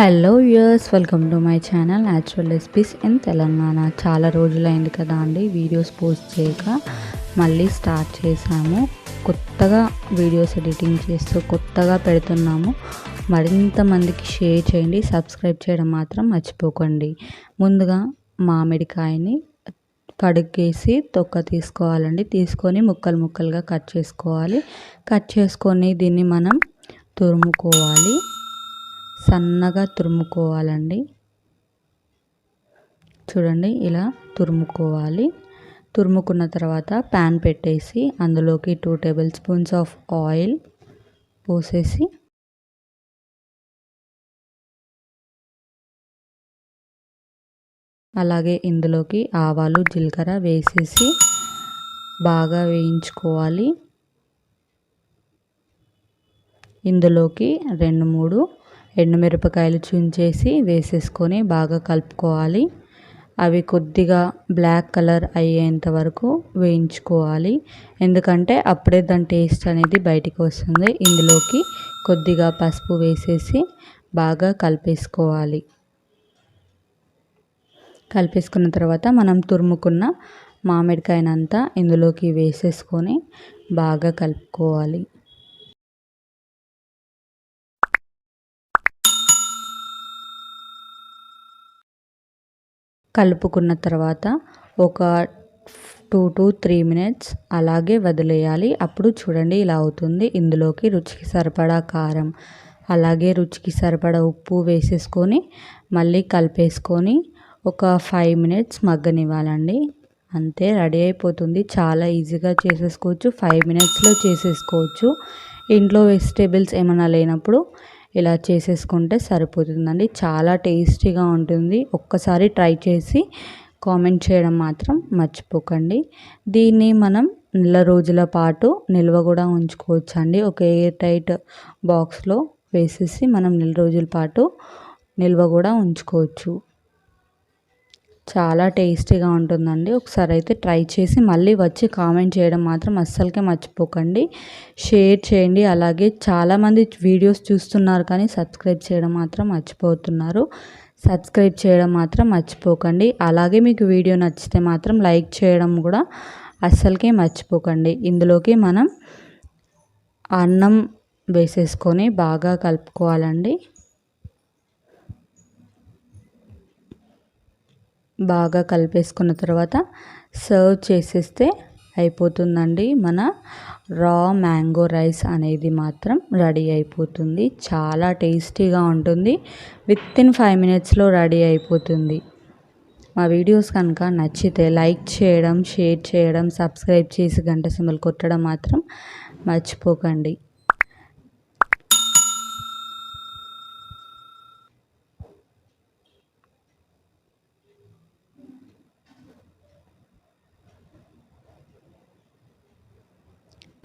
Hello yours welcome to my channel natural recipes in Telangana చాలా రోజులైంది కదా అండి వీడియోస్ పోస్ట్ చేయక. మళ్ళీ స్టార్ట్ చేశాము. కొత్తగా వీడియోస్ ఎడిటింగ్ చేస్తూ కొత్తగా పెడుతున్నాము. మరింత మందికి షేర్ చేయండి. సబ్స్క్రైబ్ చేయడం మాత్రం మర్చిపోకండి. ముందుగా మామిడికాయని కడుగేసి తొక్క తీసుకోవాలండి. తీసుకొని ముక్కలు ముక్కలుగా కట్ చేసుకోవాలి. కట్ చేసుకొని దీన్ని మనం తురుముకోవాలి. సన్నగా తురుముకోవాలండి. చూడండి ఇలా తురుముకోవాలి. తురుముకున్న తర్వాత ప్యాన్ పెట్టేసి అందులోకి two table spoons of oil పోసేసి అలాగే ఇందులోకి ఆవాలు జీలకర్ర వేసేసి బాగా వేయించుకోవాలి. ఇందులోకి రెండు మూడు ఎండుమిరపకాయలు చుంచేసి వేసేసుకొని బాగా కలుపుకోవాలి. అవి కొద్దిగా బ్లాక్ కలర్ అయ్యేంత వరకు వేయించుకోవాలి. ఎందుకంటే అప్పుడే దాని టేస్ట్ అనేది బయటికి వస్తుంది. ఇందులోకి కొద్దిగా పసుపు వేసేసి బాగా కలిపేసుకోవాలి. కలిపేసుకున్న తర్వాత మనం తురుముకున్న మామిడికాయనంతా ఇందులోకి వేసేసుకొని బాగా కలుపుకోవాలి. కలుపుకున్న తర్వాత ఒక టూ టు త్రీ మినిట్స్ అలాగే వదిలేయాలి. అప్పుడు చూడండి ఇలా అవుతుంది. ఇందులోకి రుచికి సరిపడా కారం అలాగే రుచికి సరిపడా ఉప్పు వేసేసుకొని మళ్ళీ కలిపేసుకొని ఒక ఫైవ్ మినిట్స్ మగ్గనివ్వాలండి. అంతే రెడీ అయిపోతుంది. చాలా ఈజీగా చేసేసుకోవచ్చు. ఫైవ్ మినిట్స్లో చేసేసుకోవచ్చు. ఇంట్లో వెజిటేబుల్స్ ఏమైనా లేనప్పుడు ఇలా చేసేసుకుంటే సరిపోతుందండి. చాలా టేస్టీగా ఉంటుంది. ఒక్కసారి ట్రై చేసి కామెంట్ చేయడం మాత్రం మర్చిపోకండి. దీన్ని మనం నెల రోజుల పాటు నిల్వ కూడా ఉంచుకోవచ్చు అండి ఒక ఎయిర్ టైట్ బాక్స్లో వేసేసి మనం నెల రోజుల పాటు నిల్వ కూడా ఉంచుకోవచ్చు. చాలా టేస్టీగా ఉంటుందండి. ఒకసారి అయితే ట్రై చేసి మళ్ళీ వచ్చి కామెంట్ చేయడం మాత్రం అస్సలకే మర్చిపోకండి. షేర్ చేయండి. అలాగే చాలామంది వీడియోస్ చూస్తున్నారు కానీ సబ్స్క్రైబ్ చేయడం మాత్రం మర్చిపోతున్నారు. సబ్స్క్రైబ్ చేయడం మాత్రం మర్చిపోకండి. అలాగే మీకు వీడియో నచ్చితే మాత్రం లైక్ చేయడం కూడా అస్సలకే మర్చిపోకండి. ఇందులోకి మనం అన్నం వేసేసుకొని బాగా కలుపుకోవాలండి. బాగా కలిపేసుకున్న తర్వాత సర్వ్ చేసేస్తే అయిపోతుందండి మన రా మ్యాంగో రైస్ అనేది మాత్రం రెడీ అయిపోతుంది. చాలా టేస్టీగా ఉంటుంది. విత్ ఇన్ ఫైవ్ మినిట్స్లో రెడీ అయిపోతుంది. మా వీడియోస్ కనుక నచ్చితే లైక్ చేయడం షేర్ చేయడం సబ్స్క్రైబ్ చేసి గంట సింబల్ కొట్టడం మాత్రం మర్చిపోకండి.